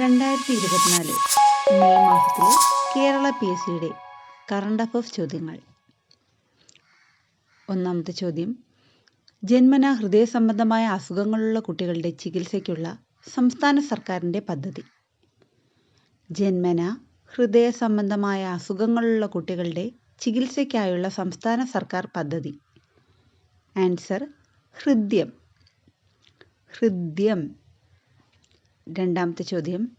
രണ്ടായിരത്തി ഇരുപത്തിനാല് മെയ് മാസത്തിലെ കേരള പി എസ് സിയുടെ കറണ്ട് അഫയേഴ്സ് ചോദ്യങ്ങൾ. ഒന്നാമത്തെ ചോദ്യം ജന്മന ഹൃദയ സംബന്ധമായ അസുഖങ്ങളുള്ള കുട്ടികളുടെ ചികിത്സയ്ക്കുള്ള സംസ്ഥാന സർക്കാരിന്റെ പദ്ധതി. ജന്മന ഹൃദയ സംബന്ധമായ അസുഖങ്ങളുള്ള കുട്ടികളുടെ ചികിത്സയ്ക്കായുള്ള സംസ്ഥാന സർക്കാർ പദ്ധതി. ആൻസർ ഹൃദ്യം. ഹൃദ്യം. രണ്ടാമത്തെ ചോദ്യം.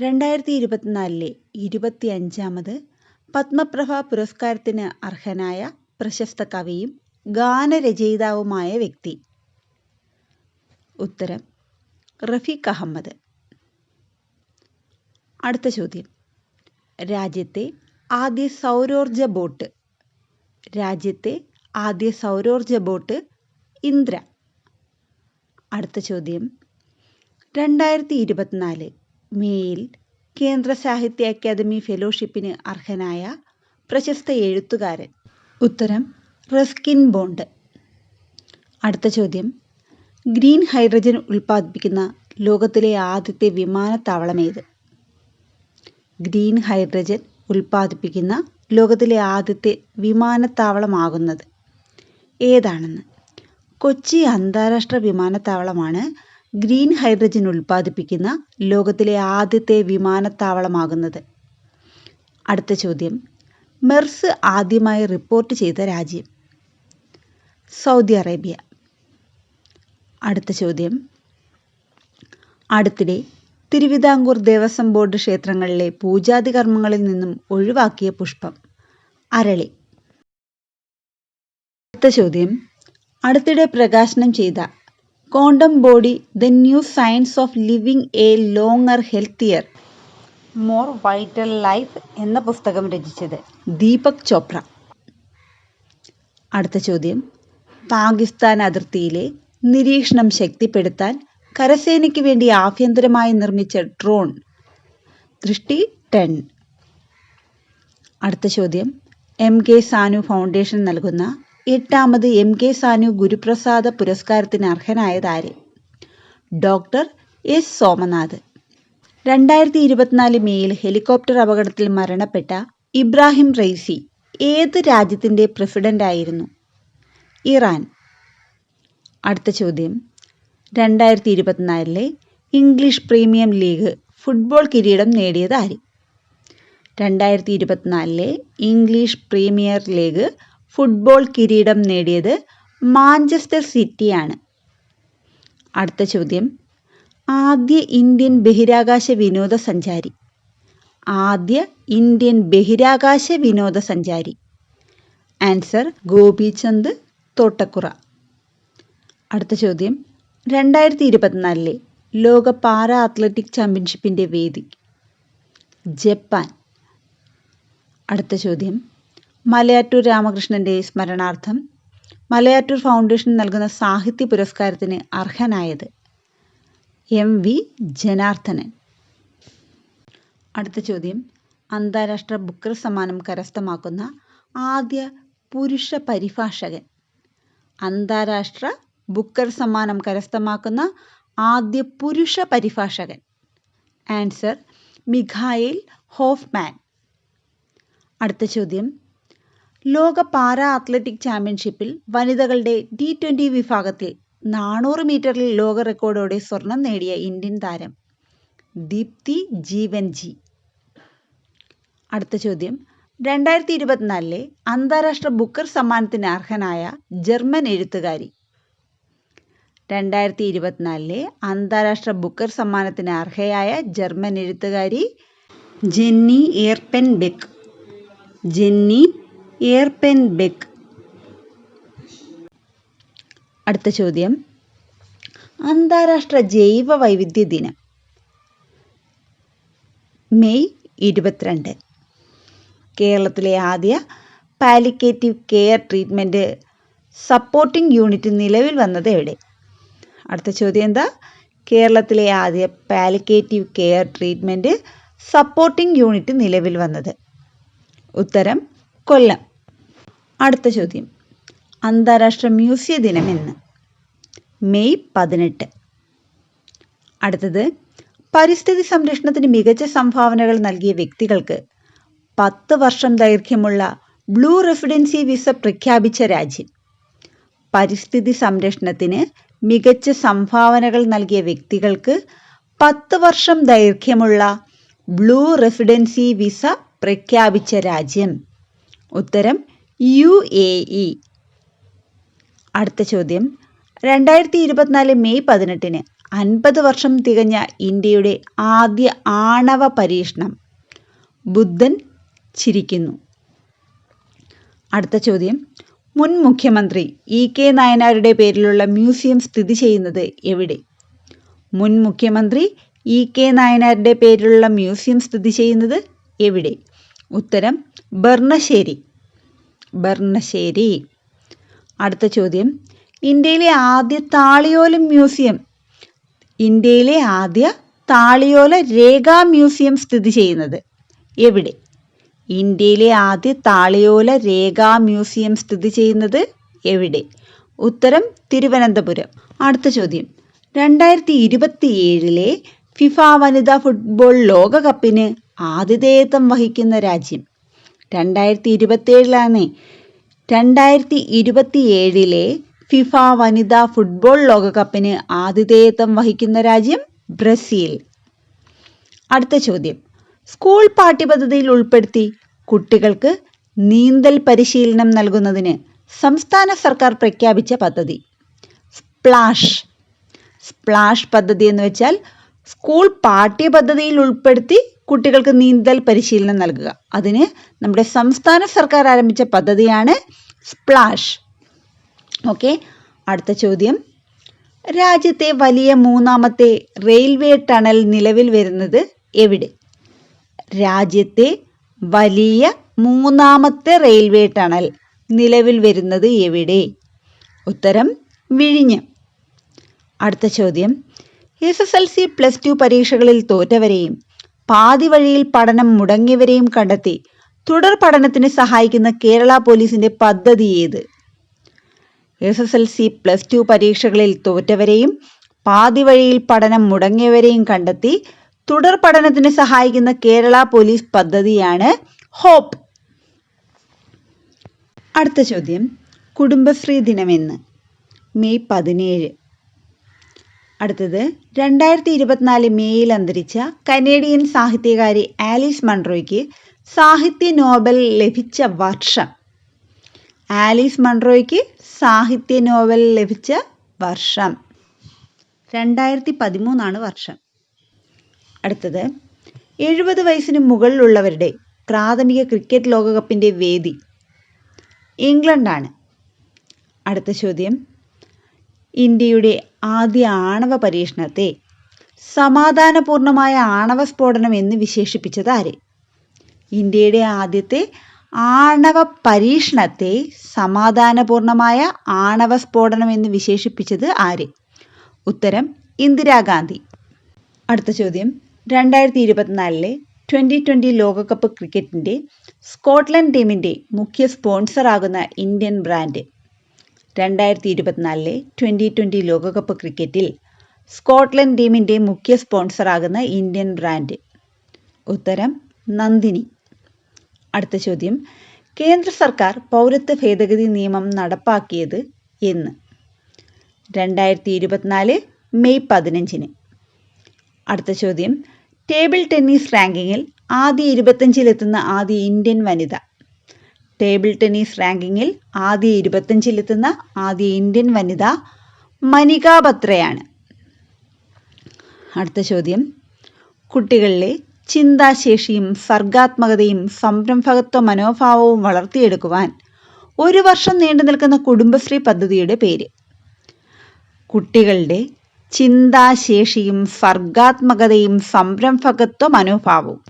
രണ്ടായിരത്തി ഇരുപത്തിനാലിലെ ഇരുപത്തി അഞ്ചാമത് പത്മപ്രഭ പുരസ്കാരത്തിന് അർഹനായ പ്രശസ്ത കവിയും ഗാനരചയിതാവുമായ വ്യക്തി. ഉത്തരം റഫീഖ് അഹമ്മദ്. അടുത്ത ചോദ്യം. രാജ്യത്തെ ആദ്യ സൗരോർജ ബോട്ട്. രാജ്യത്തെ ആദ്യ സൗരോർജ ബോട്ട് ഇന്ദ്ര. അടുത്ത ചോദ്യം. രണ്ടായിരത്തി ഇരുപത്തിനാല് മേയിൽ കേന്ദ്ര സാഹിത്യ അക്കാദമി ഫെലോഷിപ്പിന് അർഹനായ പ്രശസ്ത എഴുത്തുകാരൻ. ഉത്തരം റസ്കിൻ ബോണ്ട്. അടുത്ത ചോദ്യം ഗ്രീൻ ഹൈഡ്രജൻ ഉൽപ്പാദിപ്പിക്കുന്ന ലോകത്തിലെ ആദ്യത്തെ വിമാനത്താവളം ഏത്? ഗ്രീൻ ഹൈഡ്രജൻ ഉൽപ്പാദിപ്പിക്കുന്ന ലോകത്തിലെ ആദ്യത്തെ വിമാനത്താവളമാകുന്നത് ഏതാണെന്ന്? കൊച്ചി അന്താരാഷ്ട്ര വിമാനത്താവളമാണ് ഗ്രീൻ ഹൈഡ്രജൻ ഉൽപ്പാദിപ്പിക്കുന്ന ലോകത്തിലെ ആദ്യത്തെ വിമാനത്താവളമാകുന്നത്. അടുത്ത ചോദ്യം. മെർസ് ആദ്യമായി റിപ്പോർട്ട് ചെയ്ത രാജ്യം? Saudi Arabia. അടുത്ത ചോദ്യം. അടുത്തിടെ തിരുവിതാംകൂർ ദേവസ്വം ബോർഡ് ക്ഷേത്രങ്ങളിലെ പൂജാതി കർമ്മങ്ങളിൽ നിന്നും ഒഴിവാക്കിയ പുഷ്പം. അരളി. അടുത്ത ചോദ്യം. അടുത്തിടെ പ്രകാശനം ചെയ്ത quantum body the new science of living a longer healthier. More vital life എന്ന പുസ്തകം രചിച്ചത് ദീപക് ചോപ്ര. അടുത്ത ചോദ്യം. പാകിസ്ഥാൻ അതിർത്തിയിലെ നിരീക്ഷണം ശക്തിപ്പെടുത്താൻ കരസേനയ്ക്ക് വേണ്ടി ആഭ്യന്തരമായി നിർമ്മിച്ച ഡ്രോൺ. ദൃഷ്ടി ടെൻ. അടുത്ത ചോദ്യം. എം കെ സാനു ഫൗണ്ടേഷൻ നൽകുന്ന എട്ടാമത് എം കെ സാനു ഗുരുപ്രസാദ പുരസ്കാരത്തിന് അർഹനായത് ആര്? Doctor S Somanath. രണ്ടായിരത്തി ഇരുപത്തിനാല് മെയ്യിൽ ഹെലികോപ്റ്റർ അപകടത്തിൽ മരണപ്പെട്ട ഇബ്രാഹിം റെയ്സി ഏത് രാജ്യത്തിന്റെ പ്രസിഡന്റായിരുന്നു ഇറാൻ. അടുത്ത ചോദ്യം. രണ്ടായിരത്തി ഇരുപത്തിനാലിലെ ഇംഗ്ലീഷ് പ്രീമിയം ലീഗ് ഫുട്ബോൾ കിരീടം നേടിയത് ആര്? രണ്ടായിരത്തി ഇരുപത്തിനാലിലെ ഇംഗ്ലീഷ് പ്രീമിയർ ലീഗ് ഫുട്ബോൾ കിരീടം നേടിയത് മാഞ്ചസ്റ്റർ സിറ്റിയാണ്. അടുത്ത ചോദ്യം. ആദ്യ ഇന്ത്യൻ ബഹിരാകാശ വിനോദസഞ്ചാരി. ആദ്യ ഇന്ത്യൻ ബഹിരാകാശ വിനോദസഞ്ചാരി. ആൻസർ ഗോപിചന്ദ് തോട്ടക്കുറ. അടുത്ത ചോദ്യം. രണ്ടായിരത്തി ഇരുപത്തിനാലിലെ ലോക പാരാ അത്ലറ്റിക് ചാമ്പ്യൻഷിപ്പിന്റെ വേദി. ജപ്പാൻ. അടുത്ത ചോദ്യം. മലയാറ്റൂർ രാമകൃഷ്ണന്റെ സ്മരണാർത്ഥം മലയാറ്റൂർ ഫൗണ്ടേഷൻ നൽകുന്ന സാഹിത്യ പുരസ്കാരത്തിന് അർഹനായത് എം വി ജനാർദ്ദനൻ. അടുത്ത ചോദ്യം. അന്താരാഷ്ട്ര ബുക്കർ സമ്മാനം കരസ്ഥമാക്കുന്ന ആദ്യ പുരുഷ പരിഭാഷകൻ. അന്താരാഷ്ട്ര ബുക്കർ സമ്മാനം കരസ്ഥമാക്കുന്ന ആദ്യ പുരുഷ പരിഭാഷകൻ. Answer Mikhail Hoffman. അടുത്ത ചോദ്യം. ലോക പാരാ അത്ലറ്റിക് ചാമ്പ്യൻഷിപ്പിൽ വനിതകളുടെ ടി ട്വന്റി വിഭാഗത്തിൽ നാനൂറ് മീറ്ററിൽ ലോക റെക്കോർഡോടെ സ്വർണം നേടിയ ഇന്ത്യൻ താരം ദീപ്തി ജീവൻ ജി. അടുത്ത ചോദ്യം. രണ്ടായിരത്തി ഇരുപത്തിനാലിലെ അന്താരാഷ്ട്ര ബുക്കർ സമ്മാനത്തിന് അർഹനായ ജർമ്മൻ എഴുത്തുകാരി. രണ്ടായിരത്തി ഇരുപത്തിനാലിലെ അന്താരാഷ്ട്ര ബുക്കർ സമ്മാനത്തിന് അർഹയായ ജർമ്മൻ എഴുത്തുകാരി Jenny Erpenbeck Jenny Erpenbeck അടുത്ത ചോദ്യം. അന്താരാഷ്ട്ര ജൈവ വൈവിധ്യ ദിനം. മെയ് ഇരുപത്തിരണ്ട്. കേരളത്തിലെ ആദ്യ palliative care treatment supporting unit നിലവിൽ വന്നത് എവിടെ? അടുത്ത ചോദ്യം എന്താ? കേരളത്തിലെ ആദ്യ palliative care treatment supporting unit നിലവിൽ വന്നത്. ഉത്തരം കൊല്ലം. അടുത്ത ചോദ്യം. അന്താരാഷ്ട്ര മ്യൂസിയ ദിനം എന്ന് മെയ് പതിനെട്ട്. അടുത്തത് പരിസ്ഥിതി സംരക്ഷണത്തിന് മികച്ച സംഭാവനകൾ നൽകിയ വ്യക്തികൾക്ക് പത്ത് വർഷം ദൈർഘ്യമുള്ള ബ്ലൂ റെസിഡൻസി വിസ പ്രഖ്യാപിച്ച രാജ്യം. പരിസ്ഥിതി സംരക്ഷണത്തിന് മികച്ച സംഭാവനകൾ നൽകിയ വ്യക്തികൾക്ക് പത്ത് വർഷം ദൈർഘ്യമുള്ള ബ്ലൂ റെസിഡൻസി വിസ പ്രഖ്യാപിച്ച രാജ്യം. ഉത്തരം യു എ ഇ. അടുത്ത ചോദ്യം. രണ്ടായിരത്തി ഇരുപത്തിനാല് മെയ് പതിനെട്ടിന് അൻപത് വർഷം തികഞ്ഞ ഇന്ത്യയുടെ ആദ്യ ആണവ പരീക്ഷണം ബുദ്ധൻ ചിരിക്കുന്നു. അടുത്ത ചോദ്യം. മുൻ മുഖ്യമന്ത്രി ഇ കെ നായനാരുടെ പേരിലുള്ള മ്യൂസിയം സ്ഥിതി ചെയ്യുന്നത് എവിടെ? മുൻ മുഖ്യമന്ത്രി ഇ കെ നായനാരുടെ പേരിലുള്ള മ്യൂസിയം സ്ഥിതി ചെയ്യുന്നത് എവിടെ? ഉത്തരം ബർണശ്ശേരി. ബർണശ്ശേരി അടുത്ത ചോദ്യം. ഇന്ത്യയിലെ ആദ്യ താളിയോല മ്യൂസിയം. ഇന്ത്യയിലെ ആദ്യ താളിയോല രേഖാ മ്യൂസിയം സ്ഥിതി ചെയ്യുന്നത് എവിടെ? ഇന്ത്യയിലെ ആദ്യ താളിയോല രേഖാ മ്യൂസിയം സ്ഥിതി ചെയ്യുന്നത് എവിടെ? ഉത്തരം തിരുവനന്തപുരം. അടുത്ത ചോദ്യം. രണ്ടായിരത്തി ഇരുപത്തിയേഴിലെ ഫിഫ വനിതാ ഫുട്ബോൾ ലോകകപ്പിന് ആതിഥേയത്വം വഹിക്കുന്ന രാജ്യം രണ്ടായിരത്തി ഇരുപത്തിയേഴിലാണ് രണ്ടായിരത്തി ഇരുപത്തിയേഴിലെ ഫിഫ വനിതാ ഫുട്ബോൾ ലോകകപ്പിന് ആതിഥേയത്വം വഹിക്കുന്ന രാജ്യം ബ്രസീൽ. അടുത്ത ചോദ്യം. സ്കൂൾ പാഠ്യപദ്ധതിയിൽ ഉൾപ്പെടുത്തി കുട്ടികൾക്ക് നീന്തൽ പരിശീലനം നൽകുന്നതിന് സംസ്ഥാന സർക്കാർ പ്രഖ്യാപിച്ച പദ്ധതി. സ്പ്ലാഷ്. സ്പ്ലാഷ് പദ്ധതി എന്ന് വെച്ചാൽ സ്കൂൾ പാഠ്യപദ്ധതിയിൽ ഉൾപ്പെടുത്തി കുട്ടികൾക്ക് നീന്തൽ പരിശീലനം നൽകുക. അതിന് നമ്മുടെ സംസ്ഥാന സർക്കാർ ആരംഭിച്ച പദ്ധതിയാണ് സ്പ്ലാഷ്. ഓക്കെ അടുത്ത ചോദ്യം. രാജ്യത്തെ വലിയ മൂന്നാമത്തെ റെയിൽവേ ടണൽ നിലവിൽ വരുന്നത് എവിടെ? രാജ്യത്തെ വലിയ മൂന്നാമത്തെ റെയിൽവേ ടണൽ നിലവിൽ വരുന്നത് എവിടെ? ഉത്തരം വിഴിഞ്ഞം. അടുത്ത ചോദ്യം. S S L C plus two പരീക്ഷകളിൽ തോറ്റവരെയും പാതി വഴിയിൽ പഠനം മുടങ്ങിയവരെയും കണ്ടെത്തി തുടർ പഠനത്തിന് സഹായിക്കുന്ന കേരള പോലീസിന്റെ പദ്ധതി ഏത്? S S L C plus two പരീക്ഷകളിൽ തോറ്റവരെയും പാതി വഴിയിൽ പഠനം മുടങ്ങിയവരെയും കണ്ടെത്തി തുടർ പഠനത്തിന് സഹായിക്കുന്ന കേരള പോലീസ് പദ്ധതിയാണ് ഹോപ്പ്. അടുത്ത ചോദ്യം. കുടുംബശ്രീ ദിനമെന്ന്. മെയ് പതിനേഴ്. അടുത്തത് രണ്ടായിരത്തി ഇരുപത്തിനാല് മെയ്യിൽ അന്തരിച്ച കനേഡിയൻ സാഹിത്യകാരി ആലീസ് മൺറോയ്ക്ക് സാഹിത്യ നോബൽ ലഭിച്ച വർഷം. ആലീസ് മൺറോയ്ക്ക് സാഹിത്യ നോബൽ ലഭിച്ച വർഷം. രണ്ടായിരത്തി പതിമൂന്നാണ് വർഷം. അടുത്തത് എഴുപത് വയസ്സിന് മുകളിലുള്ളവരുടെ പ്രാഥമിക ക്രിക്കറ്റ് ലോകകപ്പിന്റെ വേദി ഇംഗ്ലണ്ടാണ്. അടുത്ത ചോദ്യം ഇന്ത്യയുടെ ആദ്യ ആണവ പരീക്ഷണത്തെ സമാധാനപൂർണമായ ആണവ സ്ഫോടനം എന്ന് വിശേഷിപ്പിച്ചത് ആര്? ഇന്ത്യയുടെ ആദ്യത്തെ ആണവ പരീക്ഷണത്തെ സമാധാനപൂർണമായ ആണവ സ്ഫോടനം എന്ന് വിശേഷിപ്പിച്ചത് ആര്? ഉത്തരം ഇന്ദിരാഗാന്ധി അടുത്ത ചോദ്യം രണ്ടായിരത്തി ഇരുപത്തിനാലിലെ ട്വന്റി ട്വന്റി ലോകകപ്പ് ക്രിക്കറ്റിന്റെ സ്കോട്ട്ലൻഡ് ടീമിന്റെ മുഖ്യ സ്പോൺസറാകുന്ന ഇന്ത്യൻ ബ്രാൻഡ്. രണ്ടായിരത്തി ഇരുപത്തിനാലിലെ ട്വന്റി ട്വന്റി ലോകകപ്പ് ക്രിക്കറ്റിൽ സ്കോട്ട്ലൻഡ് ടീമിന്റെ മുഖ്യ സ്പോൺസറാകുന്ന ഇന്ത്യൻ ബ്രാൻഡ്. ഉത്തരം നന്ദിനി. അടുത്ത ചോദ്യം കേന്ദ്ര സർക്കാർ പൗരത്വ ഭേദഗതി നിയമം നടപ്പാക്കിയത് എന്ന്. രണ്ടായിരത്തി ഇരുപത്തിനാല് മെയ് പതിനഞ്ചിന്. അടുത്ത ചോദ്യം ടേബിൾ ടെന്നീസ് റാങ്കിങ്ങിൽ ആദ്യ ഇരുപത്തഞ്ചിലെത്തുന്ന ആദ്യ ഇന്ത്യൻ വനിത ടേബിൾ ടെന്നീസ് റാങ്കിങ്ങിൽ ആദ്യ ഇരുപത്തഞ്ചിലെത്തുന്ന ആദ്യ ഇന്ത്യൻ വനിത മനിക ബത്രയാണ്. അടുത്ത ചോദ്യം. കുട്ടികളിലെ ചിന്താശേഷിയും സർഗാത്മകതയും സംരംഭകത്വ മനോഭാവവും വളർത്തിയെടുക്കുവാൻ ഒരു വർഷം നീണ്ടു നിൽക്കുന്ന കുടുംബശ്രീ പദ്ധതിയുടെ പേര്. കുട്ടികളുടെ ചിന്താശേഷിയും സർഗാത്മകതയും സംരംഭകത്വ മനോഭാവവും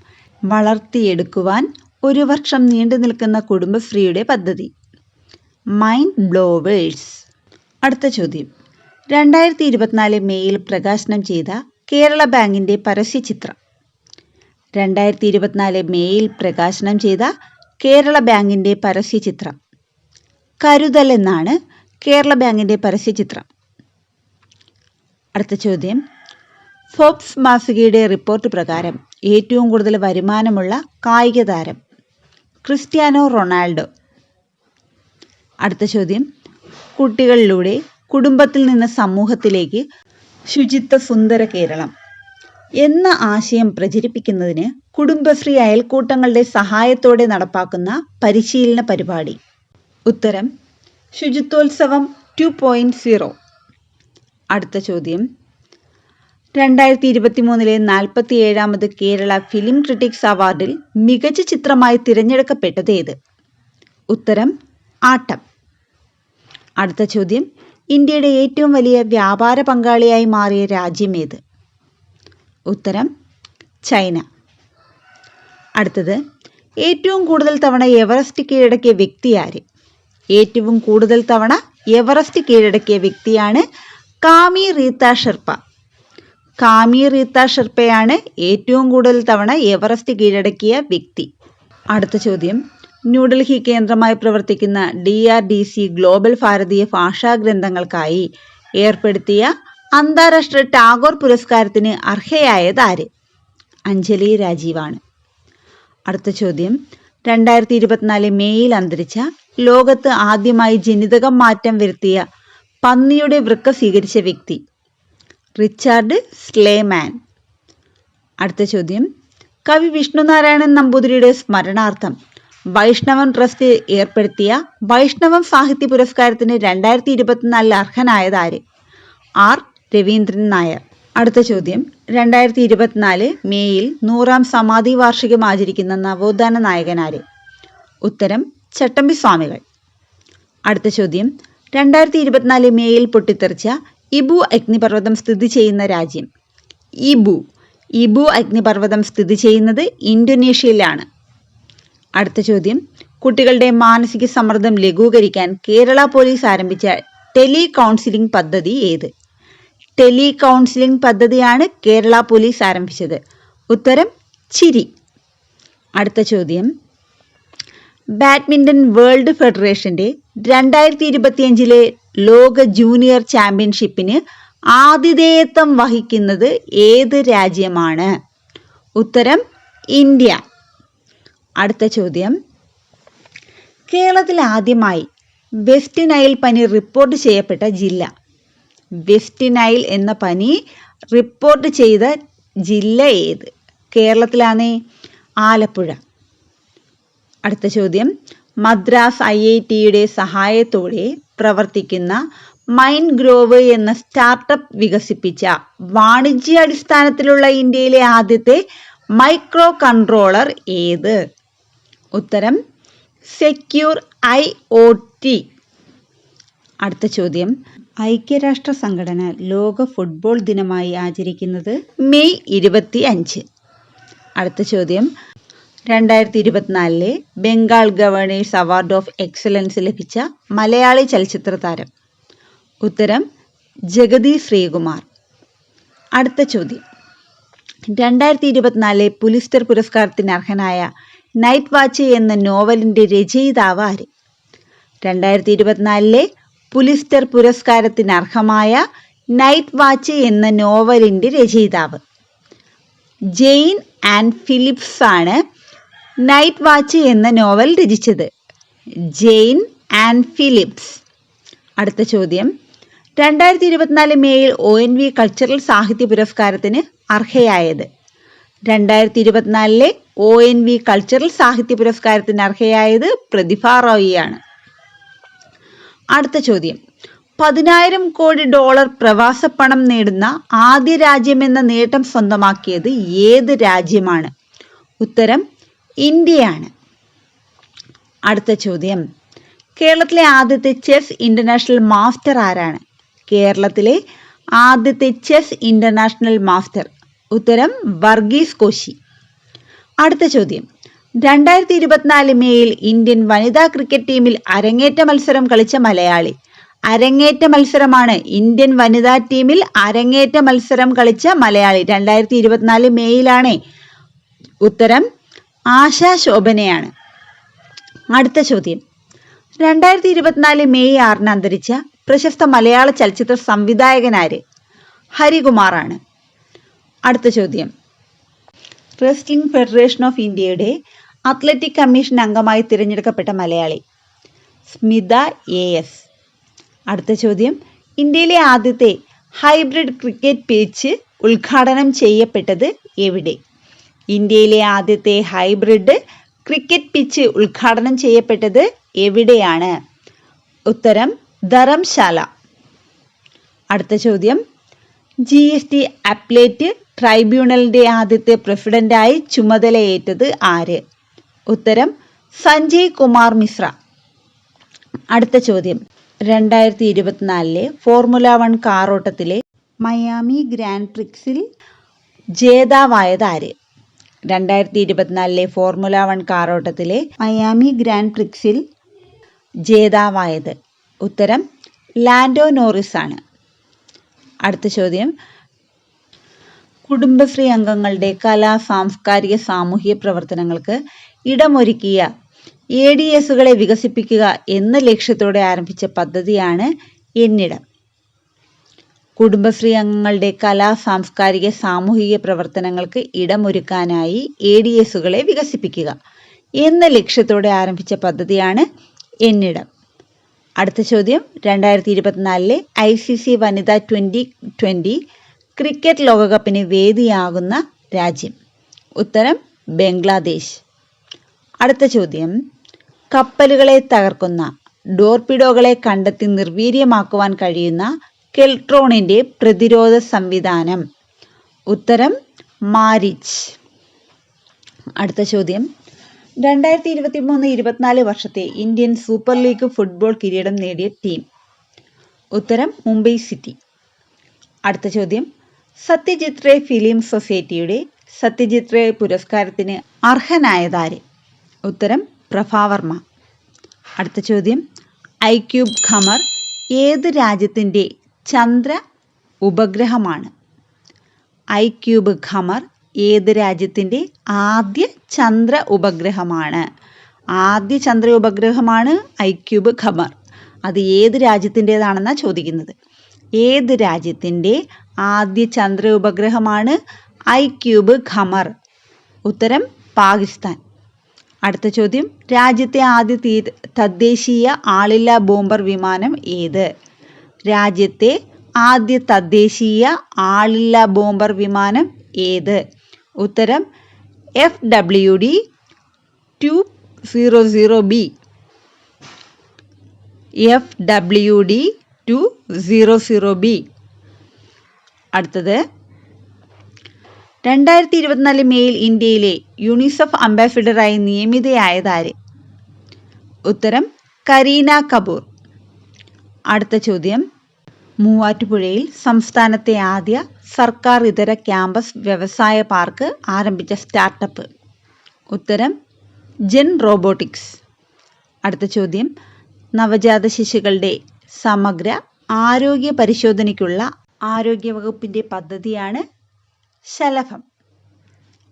വളർത്തിയെടുക്കുവാൻ ഒരു വർഷം നീണ്ടു നിൽക്കുന്ന കുടുംബശ്രീയുടെ പദ്ധതി. മൈൻഡ് ബ്ലോവേഴ്സ് അടുത്ത ചോദ്യം. രണ്ടായിരത്തി ഇരുപത്തിനാല് മെയ്യിൽ പ്രകാശനം ചെയ്ത കേരള ബാങ്കിന്റെ പരസ്യചിത്രം രണ്ടായിരത്തി ഇരുപത്തിനാല് മെയ്യിൽ പ്രകാശനം ചെയ്ത കേരള ബാങ്കിന്റെ പരസ്യചിത്രം കരുതൽ എന്നാണ് കേരള ബാങ്കിന്റെ പരസ്യചിത്രം അടുത്ത ചോദ്യം. ഫോബ്സ് മാസികയുടെ റിപ്പോർട്ട് പ്രകാരം ഏറ്റവും കൂടുതൽ വരുമാനമുള്ള കായിക താരം ക്രിസ്ത്യാനോ റൊണാൾഡോ. അടുത്ത ചോദ്യം. കുട്ടികളിലൂടെ കുടുംബത്തിൽ നിന്ന് സമൂഹത്തിലേക്ക് ശുചിത്വ സുന്ദര കേരളം എന്ന ആശയം പ്രചരിപ്പിക്കുന്നതിന് കുടുംബശ്രീ അയൽക്കൂട്ടങ്ങളുടെ സഹായത്തോടെ നടപ്പാക്കുന്ന പരിശീലന പരിപാടി. ഉത്തരം. ശുചിത്വോത്സവം ടു പോയിന്റ് സീറോ അടുത്ത ചോദ്യം. രണ്ടായിരത്തി ഇരുപത്തി മൂന്നിലെ നാൽപ്പത്തി ഏഴാമത് കേരള ഫിലിം ക്രിറ്റിക്സ് അവാർഡിൽ മികച്ച ചിത്രമായി തിരഞ്ഞെടുക്കപ്പെട്ടത് ഏത്? ഉത്തരം ആട്ടം. അടുത്ത ചോദ്യം ഇന്ത്യയുടെ ഏറ്റവും വലിയ വ്യാപാര പങ്കാളിയായി മാറിയ രാജ്യം ഏത്? ഉത്തരം ചൈന. അടുത്തത് ഏറ്റവും കൂടുതൽ തവണ എവറസ്റ്റ് കീഴടക്കിയ വ്യക്തി ആര്? ഏറ്റവും കൂടുതൽ തവണ എവറസ്റ്റ് കീഴടക്കിയ വ്യക്തിയാണ് കാമി റീത്ത ഷെർപ്പ. കാമി റീത്ത ഷെർപ്പയാണ് ഏറ്റവും കൂടുതൽ തവണ എവറസ്റ്റ് കീഴടക്കിയ വ്യക്തി. അടുത്ത ചോദ്യം. ന്യൂഡൽഹി കേന്ദ്രമായി പ്രവർത്തിക്കുന്ന D R D C global ഭാരതീയ ഭാഷാ ഗ്രന്ഥങ്ങൾക്കായി ഏർപ്പെടുത്തിയ അന്താരാഷ്ട്ര ടാഗോർ പുരസ്കാരത്തിന് അർഹയായത് ആര് അഞ്ജലി രാജീവാണ്. അടുത്ത ചോദ്യം. രണ്ടായിരത്തി ഇരുപത്തിനാല് മേയിൽ അന്തരിച്ച ലോകത്ത് ആദ്യമായി ജനിതകം മാറ്റം വരുത്തിയ പന്നിയുടെ വൃക്ക സ്വീകരിച്ച വ്യക്തി. Richard Slayman. അടുത്ത ചോദ്യം. കവി വിഷ്ണുനാരായണൻ നമ്പൂതിരിയുടെ സ്മരണാർത്ഥം വൈഷ്ണവം ട്രസ്റ്റ് ഏർപ്പെടുത്തിയ വൈഷ്ണവം സാഹിത്യ പുരസ്കാരത്തിന് രണ്ടായിരത്തി ഇരുപത്തിനാലിൽ അർഹനായത് ആര്? ആർ. രവീന്ദ്രൻ നായർ. അടുത്ത ചോദ്യം. രണ്ടായിരത്തി ഇരുപത്തിനാല് മേയിൽ നൂറാം സമാധി വാർഷികം ആചരിക്കുന്ന നവോത്ഥാന നായകനാര് ഉത്തരം ചട്ടമ്പി സ്വാമികൾ. അടുത്ത ചോദ്യം. രണ്ടായിരത്തി ഇരുപത്തിനാല് മേയിൽ പൊട്ടിത്തെറിച്ച ഇബു അഗ്നിപർവതം സ്ഥിതി ചെയ്യുന്ന രാജ്യം. ഇബു ഇബു അഗ്നിപർവതം സ്ഥിതി ചെയ്യുന്നത് ഇന്തോനേഷ്യയിലാണ്. അടുത്ത ചോദ്യം. കുട്ടികളുടെ മാനസിക സമ്മർദ്ദം ലഘൂകരിക്കാൻ കേരള പോലീസ് ആരംഭിച്ച ടെലി കൗൺസിലിംഗ് പദ്ധതി ഏത്? ടെലി കൗൺസിലിംഗ് പദ്ധതിയാണ് കേരള പോലീസ് ആരംഭിച്ചത്. ഉത്തരം ചിരി. അടുത്ത ചോദ്യം. ബാഡ്മിന്റൺ വേൾഡ് ഫെഡറേഷന്റെ രണ്ടായിരത്തി ഇരുപത്തിയഞ്ചിലെ ലോക ജൂനിയർ ചാമ്പ്യൻഷിപ്പിന് ആതിഥേയത്വം വഹിക്കുന്നത് ഏത് രാജ്യമാണ്? ഉത്തരം ഇന്ത്യ. അടുത്ത ചോദ്യം. കേരളത്തിൽ ആദ്യമായി വെസ്റ്റ് നൈൽ പനി റിപ്പോർട്ട് ചെയ്യപ്പെട്ട ജില്ല. വെസ്റ്റ് നൈൽ എന്ന പനി റിപ്പോർട്ട് ചെയ്ത ജില്ല ഏത്? കേരളത്തിലാണേ. ആലപ്പുഴ. അടുത്ത ചോദ്യം. മദ്രാസ് ഐ ഐ ടിയുടെ സഹായത്തോടെ പ്രവർത്തിക്കുന്ന മൈൻഡ് ഗ്രോവ് എന്ന സ്റ്റാർട്ടപ്പ് വികസിപ്പിച്ച വാണിജ്യാടിസ്ഥാനത്തിലുള്ള ഇന്ത്യയിലെ ആദ്യത്തെ മൈക്രോ കൺട്രോളർ ഏത്? ഉത്തരം സെക്യൂർ ഐ ഒ ടി. അടുത്ത ചോദ്യം. ഐക്യരാഷ്ട്ര സംഘടന ലോക ഫുട്ബോൾ ദിനമായി ആചരിക്കുന്നത് മെയ് ഇരുപത്തി അഞ്ച് അടുത്ത ചോദ്യം. രണ്ടായിരത്തി ഇരുപത്തിനാലിലെ Bengal governor's award of excellence ലഭിച്ച മലയാളി ചലച്ചിത്ര താരം. ഉത്തരം ജഗതി ശ്രീകുമാർ. അടുത്ത ചോദ്യം. രണ്ടായിരത്തി ഇരുപത്തിനാലിലെ പുലിസ്റ്റർ പുരസ്കാരത്തിന് അർഹനായ നൈറ്റ് വാച്ച് എന്ന നോവലിന്റെ രചയിതാവ് ആര്? രണ്ടായിരത്തി ഇരുപത്തിനാലിലെ പുലിസ്റ്റർ പുരസ്കാരത്തിന് അർഹമായ നൈറ്റ് വാച്ച് എന്ന നോവലിന്റെ രചയിതാവ്. ജെയിൻ ആൻഡ് ഫിലിപ്സ് ആണ് നൈറ്റ് വാച്ച് എന്ന നോവൽ രചിച്ചത് ജെയിൻ ആൻഡ് ഫിലിപ്സ്. അടുത്ത ചോദ്യം. രണ്ടായിരത്തി ഇരുപത്തിനാല് മേയിൽ ഒ എൻ വി കൾച്ചറൽ സാഹിത്യ പുരസ്കാരത്തിന് അർഹയായത്. രണ്ടായിരത്തി ഇരുപത്തിനാലിലെ ഒ എൻ വി കൾച്ചറൽ സാഹിത്യ പുരസ്കാരത്തിന് അർഹയായത് പ്രതിഭ റോയിയാണ്. അടുത്ത ചോദ്യം. പതിനായിരം കോടി ഡോളർ പ്രവാസ പണം നേടുന്ന ആദ്യ രാജ്യമെന്ന നേട്ടം സ്വന്തമാക്കിയത് ഏത് രാജ്യമാണ്? ഉത്തരം ഇന്ത്യയാണ്. അടുത്ത ചോദ്യം. കേരളത്തിലെ ആദ്യത്തെ ചെസ് ഇന്റർനാഷണൽ മാസ്റ്റർ ആരാണ്? കേരളത്തിലെ ആദ്യത്തെ ചെസ് ഇന്റർനാഷണൽ മാസ്റ്റർ. ഉത്തരം വർഗീസ് കോശി. അടുത്ത ചോദ്യം. രണ്ടായിരത്തി ഇരുപത്തിനാല് മേയിൽ ഇന്ത്യൻ വനിതാ ക്രിക്കറ്റ് ടീമിൽ അരങ്ങേറ്റ മത്സരം കളിച്ച മലയാളി. അരങ്ങേറ്റ മത്സരമാണ് ഇന്ത്യൻ വനിതാ ടീമിൽ അരങ്ങേറ്റ മത്സരം കളിച്ച മലയാളി. രണ്ടായിരത്തി ഇരുപത്തിനാല് മേയിലാണ്. ഉത്തരം ആശാ ശോഭനയാണ്. അടുത്ത ചോദ്യം. രണ്ടായിരത്തി ഇരുപത്തിനാല് മെയ് ആറിന് അന്തരിച്ച പ്രശസ്ത മലയാള ചലച്ചിത്ര സംവിധായകനാര് ഹരികുമാറാണ്. അടുത്ത ചോദ്യം. റെസ്ലിംഗ് ഫെഡറേഷൻ ഓഫ് ഇന്ത്യയുടെ അത്ലറ്റിക് കമ്മീഷൻ അംഗമായി തിരഞ്ഞെടുക്കപ്പെട്ട മലയാളി സ്മിത എ എസ്. അടുത്ത ചോദ്യം. ഇന്ത്യയിലെ ആദ്യത്തെ ഹൈബ്രിഡ് ക്രിക്കറ്റ് പിച്ച് ഉദ്ഘാടനം ചെയ്യപ്പെട്ടത് എവിടെ? ഇന്ത്യയിലെ ആദ്യത്തെ ഹൈബ്രിഡ് ക്രിക്കറ്റ് പിച്ച് ഉദ്ഘാടനം ചെയ്യപ്പെട്ടത് എവിടെയാണ്? ഉത്തരം ധർമ്മശാല അടുത്ത ചോദ്യം ജി എസ് ടി അപ്ലേറ്റ് ട്രൈബ്യൂണലിന്റെ ആദ്യത്തെ പ്രസിഡന്റായി ചുമതലയേറ്റത് ആര്? ഉത്തരം സഞ്ജയ് കുമാർ മിശ്ര. അടുത്ത ചോദ്യം രണ്ടായിരത്തി ഇരുപത്തിനാലിലെ ഫോർമുല വൺ കാറോട്ടത്തിലെ മയാമി ഗ്രാൻഡ് പ്രിക്സിൽ ജേതാവായത് ആര്? രണ്ടായിരത്തി ഇരുപത്തിനാലിലെ ഫോർമുല വൺ കാറോട്ടത്തിലെ മയാമി ഗ്രാൻഡ് പ്രിക്സിൽ ജേതാവായത്. ഉത്തരം ലാൻഡോ നോറിസ് ആണ്. അടുത്ത ചോദ്യം കുടുംബശ്രീ അംഗങ്ങളുടെ കലാ സാംസ്കാരിക സാമൂഹിക പ്രവർത്തനങ്ങൾക്ക് ഇടമൊരുക്കിയ എ ഡി എസുകളെ വികസിപ്പിക്കുക എന്ന ലക്ഷ്യത്തോടെ ആരംഭിച്ച പദ്ധതിയാണ് എന്നിടം. കുടുംബശ്രീ അംഗങ്ങളുടെ കലാ സാംസ്കാരിക സാമൂഹിക പ്രവർത്തനങ്ങൾക്ക് ഇടമൊരുക്കാനായി എ ഡി എസുകളെ വികസിപ്പിക്കുക എന്ന ലക്ഷ്യത്തോടെ ആരംഭിച്ച പദ്ധതിയാണ് എന്നിടം. അടുത്ത ചോദ്യം രണ്ടായിരത്തി ഇരുപത്തിനാലിലെ ഐ സി സി വനിതാ ട്വന്റി ട്വന്റി ക്രിക്കറ്റ് ലോകകപ്പിന് വേദിയാകുന്ന രാജ്യം. ഉത്തരം ബംഗ്ലാദേശ്. അടുത്ത ചോദ്യം കപ്പലുകളെ തകർക്കുന്ന ഡോർപിഡോകളെ കണ്ടെത്തി നിർവീര്യമാക്കുവാൻ കഴിയുന്ന കെൽട്രോണിന്റെ പ്രതിരോധ സംവിധാനം. ഉത്തരം മാരിച്ച്. അടുത്ത ചോദ്യം. രണ്ടായിരത്തി ഇരുപത്തി മൂന്ന് ഇരുപത്തിനാല് വർഷത്തെ ഇന്ത്യൻ സൂപ്പർ ലീഗ് ഫുട്ബോൾ കിരീടം നേടിയ ടീം. ഉത്തരം മുംബൈ സിറ്റി. അടുത്ത ചോദ്യം. സത്യജിത് റേ ഫിലിം സൊസൈറ്റിയുടെ സത്യജിത് റേ പുരസ്കാരത്തിന് അർഹനായതാര്? ഉത്തരം പ്രഭാവർമ്മ അടുത്ത ചോദ്യം. ഐക്യൂബ് ഖമർ ഏത് രാജ്യത്തിന്റെ ചന്ദ്ര ഉപഗ്രഹമാണ്. ഐ ക്യൂബ് ഖമർ ഏത് രാജ്യത്തിന്റെ ആദ്യ ചന്ദ്ര ഉപഗ്രഹമാണ്? ആദ്യ ചന്ദ്ര ഉപഗ്രഹമാണ് ഐ ക്യൂബ് ഖമർ. അത് ഏത് രാജ്യത്തിന്റേതാണെന്നാണ് ചോദിക്കുന്നത്. ഏത് രാജ്യത്തിന്റെ ആദ്യ ചന്ദ്ര ഉപഗ്രഹമാണ് ഐ ക്യൂബ് ഖമർ? ഉത്തരം പാകിസ്ഥാൻ. അടുത്ത ചോദ്യം രാജ്യത്തെ ആദ്യ തദ്ദേശീയ ആളില്ലാ ബോംബർ വിമാനം ഏത്? രാജ്യത്തെ ആദ്യ തദ്ദേശീയ ആളില്ല ബോംബർ വിമാനം ഏത്? ഉത്തരം F W D two zero zero B. F W D two zero zero B. അടുത്തത് രണ്ടായിരത്തി ഇരുപത്തിനാല് മേയിൽ ഇന്ത്യയിലെ യൂണിസെഫ് അംബാസിഡറായി നിയമിതയായതാര് ഉത്തരം കരീന കപൂർ. അടുത്ത ചോദ്യം. മൂവാറ്റുപുഴയിൽ സംസ്ഥാനത്തെ ആദ്യ സർക്കാർ ഇതര ക്യാമ്പസ് വ്യവസായ പാർക്ക് ആരംഭിച്ച സ്റ്റാർട്ടപ്പ്. ഉത്തരം ജെൻ റോബോട്ടിക്സ്. അടുത്ത ചോദ്യം നവജാത ശിശുക്കളുടെ സമഗ്ര ആരോഗ്യ പരിശോധനയ്ക്കുള്ള ആരോഗ്യവകുപ്പിന്റെ പദ്ധതിയാണ് ശലഭം.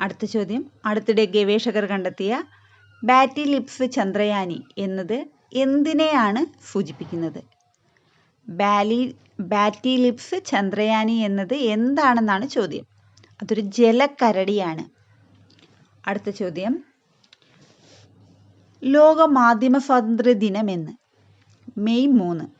അടുത്ത ചോദ്യം അടുത്തിടെ ഗവേഷകർ കണ്ടെത്തിയ ബാറ്റി ലിപ്സ് ചന്ദ്രയാനി എന്നത് എന്തിനെയാണ് സൂചിപ്പിക്കുന്നത്? ബാലി ബാറ്റി ലിപ്സ് ചന്ദ്രയാനി എന്നത് എന്താണെന്നാണ് ചോദ്യം. അതൊരു ജലക്കരടിയാണ്. അടുത്ത ചോദ്യം. ലോക മാധ്യമ സ്വാതന്ത്ര്യ ദിനം എന്ന്. മെയ് മൂന്ന്.